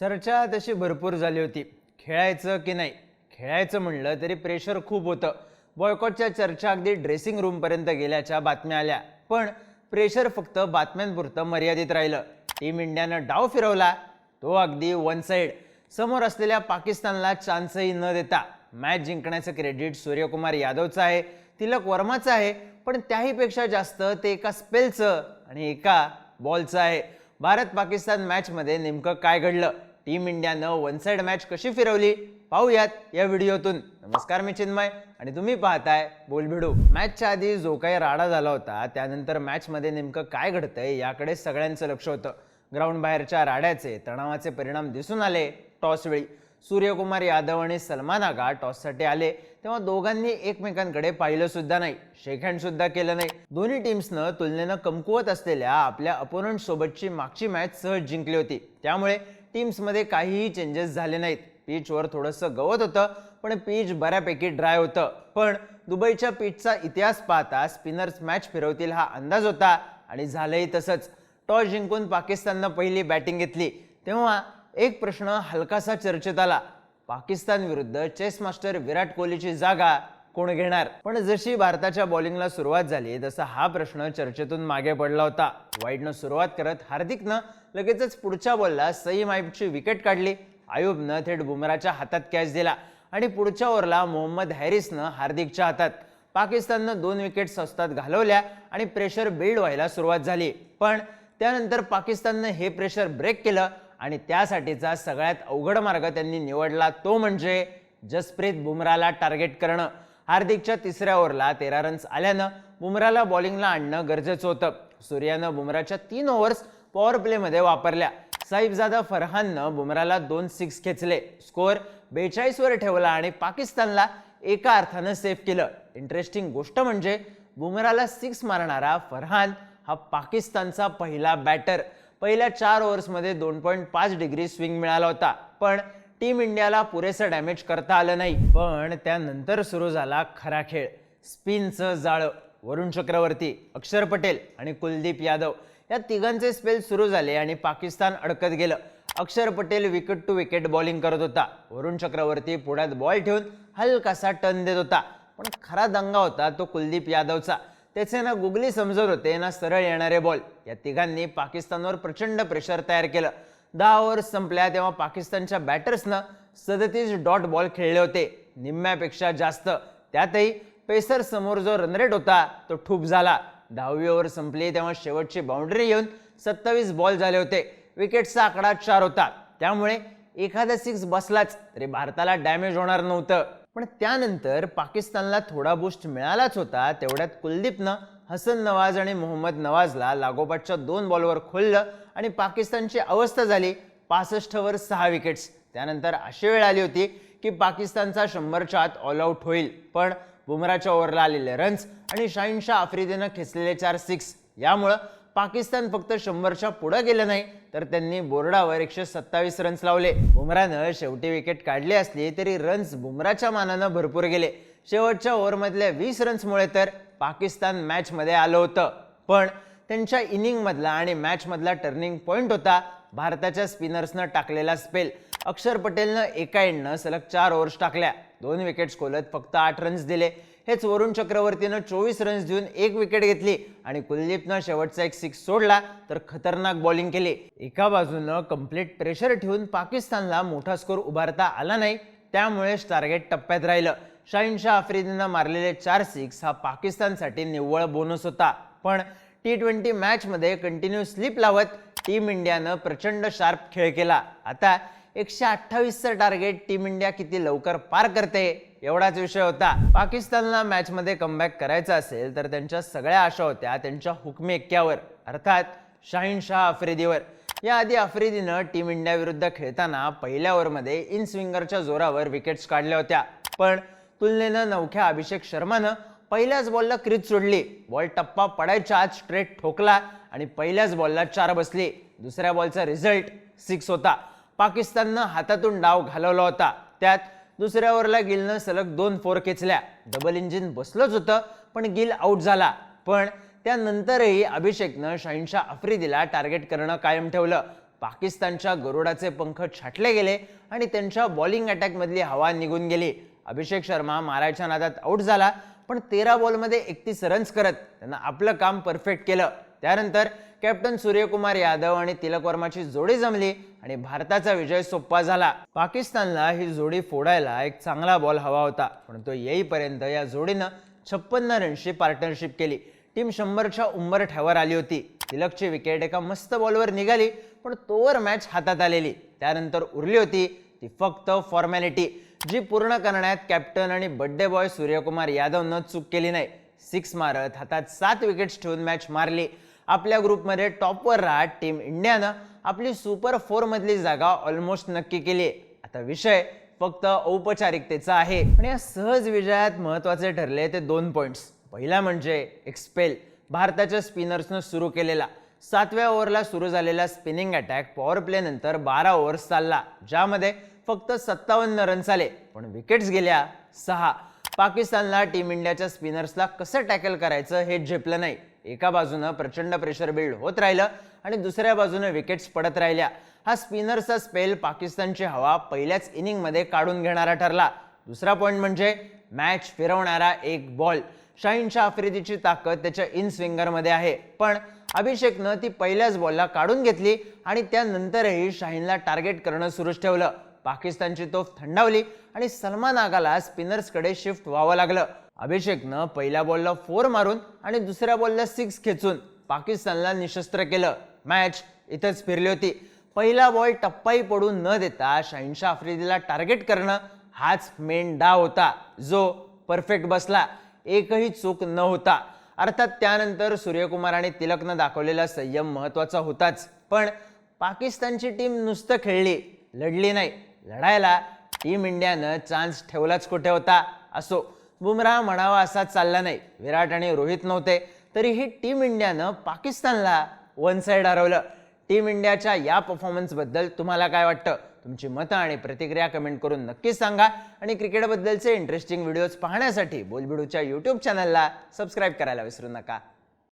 चर्चा तशी भरपूर झाली होती. खेळायचं की नाही? खेळायचं म्हणलं तरी प्रेशर खूप होतं. बॉयकॉटच्या चर्चा अगदी ड्रेसिंग रूमपर्यंत गेल्याच्या बातम्या आल्या. पण प्रेशर फक्त बातम्यांपुरतं मर्यादित राहिलं. टीम इंडियानं डाव फिरवला. तो अगदी वन साईड समोर असलेल्या पाकिस्तानला चान्सही न देता मॅच जिंकण्याचं क्रेडिट सूर्यकुमार यादवचं आहे. तिलक वर्माचं आहे. पण त्याहीपेक्षा जास्त ते एका स्पेलचं आणि एका बॉलचं आहे. भारत पाकिस्तान मॅचमध्ये नेमकं काय घडलं? टीम इंडियानं वन साइड मॅच कशी फिरवली? पाहूयात या व्हिडिओतून. नमस्कार मी चिन्मय. आणि तुम्ही पाहताय बोलभिडू मॅचच्या आधी जो काही राडा झाला होता त्यानंतर मॅचमध्ये नेमकं काय घडतंय याकडे सगळ्यांचं लक्ष होतं. ग्राउंड बाहेरच्या राड्याचे तणावाचे परिणाम दिसून आले टॉस वेळी. सूर्यकुमार यादव आणि सलमान आगा टॉससाठी आले. तेव्हा दोघांनी एकमेकांकडे पाहिलं सुद्धा नाही शेक हँड सुद्धा केलं नाही. दोन्ही टीम्सनं तुलनेनं कमकुवत असलेल्या आपल्या अपोनंट सोबतची मागची मॅच सहज जिंकली होती. त्यामुळे टीम्समध्ये काहीही चेंजेस झाले नाहीत. पिचवर थोडंसं गवत होतं पण पीच बऱ्यापैकी ड्राय होतं. पण दुबईच्या पीचचा इतिहास पाहता स्पिनर्स मॅच फिरवतील हा अंदाज होता आणि झालंही तसंच. टॉस जिंकून पाकिस्ताननं पहिली बॅटिंग घेतली. तेव्हा एक प्रश्न हलकासा चर्चेत आला. पाकिस्तान विरुद्ध चेस मास्टर विराट कोहलीची जागा कोण घेणार? पण जशी भारताच्या बॉलिंगला सुरुवात झाली तसा हा प्रश्न चर्चेतून मागे पडला होता. वाईटनं सुरुवात करत हार्दिकनं लगेचच पुढच्या बॉलला सईम आईबची विकेट काढली. आयुबनं थेट बुमराच्या हातात कॅच दिला आणि पुढच्या ओव्हरला मोहम्मद हॅरिसनं हार्दिकच्या हातात. पाकिस्ताननं दोन विकेट स्वस्तात घालवल्या आणि प्रेशर बिल्ड व्हायला सुरुवात झाली. पण त्यानंतर पाकिस्ताननं हे प्रेशर ब्रेक केलं आणि त्यासाठीचा सगळ्यात अवघड मार्ग त्यांनी निवडला तो म्हणजे जसप्रीत बुमराला टार्गेट करणं. हार्दिकच्या तिसऱ्या ओव्हरला तेरा रन्स आल्यानं बुमराला बॉलिंगला आणणं गरजेचं होतं. सूर्यानं बुमराच्या तीन ओव्हर्स पॉवर प्लेमध्ये वापरल्या. साहिबजादा फरहाननं बुमराला दोन सिक्स खेचले. स्कोअर बेचाळीसवर ठेवला आणि पाकिस्तानला एका अर्थानं सेफ केलं. इंटरेस्टिंग गोष्ट म्हणजे बुमराला सिक्स मारणारा फरहान हा पाकिस्तानचा पहिला बॅटर पहिल्या चार ओव्हर्समध्ये दोन पॉईंट पाच डिग्री स्विंग मिळाला होता. पण टीम इंडियाला पुरेसं डॅमेज करता आलं नाही. पण त्यानंतर सुरू झाला खरा खेळ. स्पिनचं जाळं वरुण चक्रवर्ती अक्षर पटेल आणि कुलदीप यादव. या तिघांचे स्पेल सुरू झाले आणि पाकिस्तान अडकत गेलं. Akshar Patel wicket to wicket bowling करत होता. वरुण चक्रवर्ती पुढ्यात बॉल ठेवून हलकासा टर्न देत होता. पण खरा दंगा होता तो कुलदीप यादवचा. त्याचे ना गुगली समजत होते ना सरळ येणारे बॉल या तिघांनी पाकिस्तानवर प्रचंड प्रेशर तयार केलं. दहा ओव्हर्स संपल्या तेव्हा पाकिस्तानच्या बॅटर्सनं सदतीस डॉट बॉल खेळले होते. निम्म्यापेक्षा जास्त. त्यातही पेसर समोर जो रनरेट होता तो ठूप झाला. दहावी ओव्हर संपली तेव्हा शेवटची बाउंड्री येऊन सत्तावीस बॉल झाले होते. विकेटचा आकडा चार होता. त्यामुळे एखादा सिक्स बसलाच तरी भारताला डॅमेज होणार नव्हतं. पण त्यानंतर पाकिस्तानला थोडा बूस्ट मिळालाच होता तेवढ्यात कुलदीपनं हसन नवाज आणि मोहम्मद नवाजला लागोपाठच्या दोन बॉलवर खोललं आणि पाकिस्तानची अवस्था झाली. पासष्टवर सहा विकेट्स. त्यानंतर अशी वेळ आली होती की पाकिस्तानचा शंभरच्या आत ऑल आऊट होईल. पण बुमराच्या ओव्हरला आलेले रन्स आणि शाहीनशाह आफ्रिदीनं खेचलेले चार सिक्स यामुळं पाकिस्तान फक्त शंभरच्या पुढं गेलं नाही तर त्यांनी बोर्डावर एकशे सत्तावीस रन्स लावले. बुमरानं शेवटी विकेट काढली असली तरी रन्स बुमराच्या मानानं भरपूर गेले. शेवटच्या ओव्हरमधल्या वीस रन्समुळे तर पाकिस्तान मॅचमध्ये आलं होतं. पण त्यांच्या इनिंगमधला आणि मॅचमधला टर्निंग पॉईंट होता भारताच्या स्पिनर्सनं टाकलेला स्पेल. अक्षर पटेलनं एका एंडनं सलग चार ओव्हर्स टाकल्या. दोन विकेट्स खोलत फक्त आठ रन्स दिले. हेच वरुण चक्रवर्तीनं चोवीस रन्स देऊन एक विकेट घेतली आणि कुलदीपनं शेवटचा एक सिक्स सोडला तर खतरनाक बॉलिंग केली. एका बाजूनं कंप्लीट प्रेशर ठेवून पाकिस्तानला मोठा स्कोर उभारता आला नाही. त्यामुळेच टार्गेट टप्प्यात राहिलं. शाहीनशाह आफ्रिदीनं मारलेले चार सिक्स हा पाकिस्तानसाठी निव्वळ बोनस होता. पण टी ट्वेंटी मॅचमध्ये कंटिन्यू स्लिप लावत टीम इंडियानं प्रचंड शार्प खेळ केला. आता एकशे अठ्ठावीसचं टार्गेट टीम इंडिया किती लवकर पार करते एवढाच विषय होता. पाकिस्तानला मॅचमध्ये कमबॅक करायचं असेल तर त्यांच्या सगळ्या आशा होत्या त्यांच्या हुकमी एक्क्यावर अर्थात शाहीनशाह आफ्रिदीवर याआधी आफ्रिदीनं टीम इंडियाविरुद्ध खेळताना पहिल्या ओव्हरमध्ये इन स्विंगरच्या जोरावर विकेट्स काढल्या होत्या. पण तुलनेनं नवख्या अभिषेक शर्मानं पहिल्याच बॉलला क्रीज सोडली. बॉल टप्पा पडायच्या आज स्ट्रेट ठोकला आणि पहिल्याच बॉलला चार बसली. दुसऱ्या बॉलचा रिझल्ट सिक्स होता. पाकिस्ताननं हातातून डाव घालवला होता. त्यात दुसऱ्या ओव्हरला गिलनं सलग दोन फोर खेचल्या. डबल इंजिन बसलंच होतं पण गिल आऊट झाला. पण त्यानंतरही अभिषेकनं शाहीनशाह आफ्रिदीला टार्गेट करणं कायम ठेवलं. पाकिस्तानच्या गरुडाचे पंख छाटले गेले आणि त्यांच्या बॉलिंग अटॅकमधली हवा निघून गेली. अभिषेक शर्मा मारायच्या नादात आऊट झाला पण तेरा बॉलमध्ये एकतीस रन्स करत त्यांना आपलं काम परफेक्ट केलं. त्यानंतर कॅप्टन सूर्यकुमार यादव आणि तिलक वर्माची जोडी जमली आणि भारताचा विजय सोप्पा झाला. पाकिस्तानला ही जोडी फोडायला एक चांगला बॉल हवा होता पण तो येईपर्यंत या जोडीनं छप्पन्न रनची पार्टनरशिप केली. टीम शंभरच्या उंबरठ्यावर आली होती. तिलकची विकेट एका मस्त बॉलवर निघाली पण तोवर मॅच हातात आलेली. त्यानंतर उरली होती ती फक्त फॉर्मॅलिटी जी पूर्ण करण्यात कॅप्टन आणि बड्डे बॉय सूर्यकुमार यादवनं चूक केली नाही. सिक्स मारत हातात सात विकेट्स ठेवून मॅच मारली. आपल्या ग्रुपमध्ये टॉपवर राहत टीम इंडियानं आपली सुपर फोरमधली जागा ऑलमोस्ट नक्की केली आता विषय फक्त औपचारिकतेचा आहे. पण या सहज विजयात महत्त्वाचे ठरले ते दोन पॉईंट्स पहिला म्हणजे एक्सपेल भारताच्या स्पिनर्सनं सुरू केलेला. सातव्या ओव्हरला सुरू झालेला स्पिनिंग अटॅक पॉवर प्लेनंतर बारा ओव्हर्स चालला ज्यामध्ये फक्त सत्तावन्न रन्स आले पण विकेट्स गेल्या सहा. पाकिस्तानला टीम इंडियाच्या स्पिनर्सला कसं टॅकल करायचं हे झेपलं नाही. एका बाजूनं प्रचंड प्रेशर बिल्ड होत राहिलं आणि दुसऱ्या बाजूनं विकेट्स पडत राहिल्या. हा स्पिनरचा स्पेल पाकिस्तानची हवा पहिल्याच इनिंगमध्ये काढून घेणारा ठरला. दुसरा पॉईंट म्हणजे मॅच फिरवणारा एक बॉल शाहीनच्या आफ्रिदीची ताकद त्याच्या इन स्विंगरमध्ये आहे. पण अभिषेकनं ती पहिल्याच बॉलला काढून घेतली आणि त्यानंतरही शाहीनला टार्गेट करणं सुरूच ठेवलं. पाकिस्तानची तोफ थंडावली आणि सलमान आगाला स्पिनर्सकडे शिफ्ट व्हावं लागलं. अभिषेकनं पहिल्या बॉलला फोर मारून आणि दुसऱ्या बॉलला सिक्स खेचून पाकिस्तानला निशस्त्र केलं. मॅच इथंच फिरली होती. पहिला बॉल टप्पाही पडून न देता शाहीनशा आफ्रिदीला टार्गेट करणं हाच मेन डाव होता. जो परफेक्ट बसला. एकही चूक न होता. अर्थात त्यानंतर सूर्यकुमार आणि तिलकनं दाखवलेला संयम महत्त्वाचा होताच. पण पाकिस्तानची टीम नुसतं खेळली लढली नाही. लढायला टीम इंडियानं चान्स ठेवलाच कुठे होता? असो बुमराह म्हणावा असा चालला नाही. विराट आणि रोहित नव्हते. तरीही टीम इंडियानं पाकिस्तानला वन साईड हरवलं. टीम इंडियाच्या या परफॉर्मन्सबद्दल तुम्हाला काय वाटतं? तुमची मतं आणि प्रतिक्रिया कमेंट करून नक्कीच सांगा. आणि क्रिकेटबद्दलचे इंटरेस्टिंग व्हिडिओज पाहण्यासाठी बोलबिडूच्या यूट्यूब चॅनलला सबस्क्राईब करायला विसरू नका.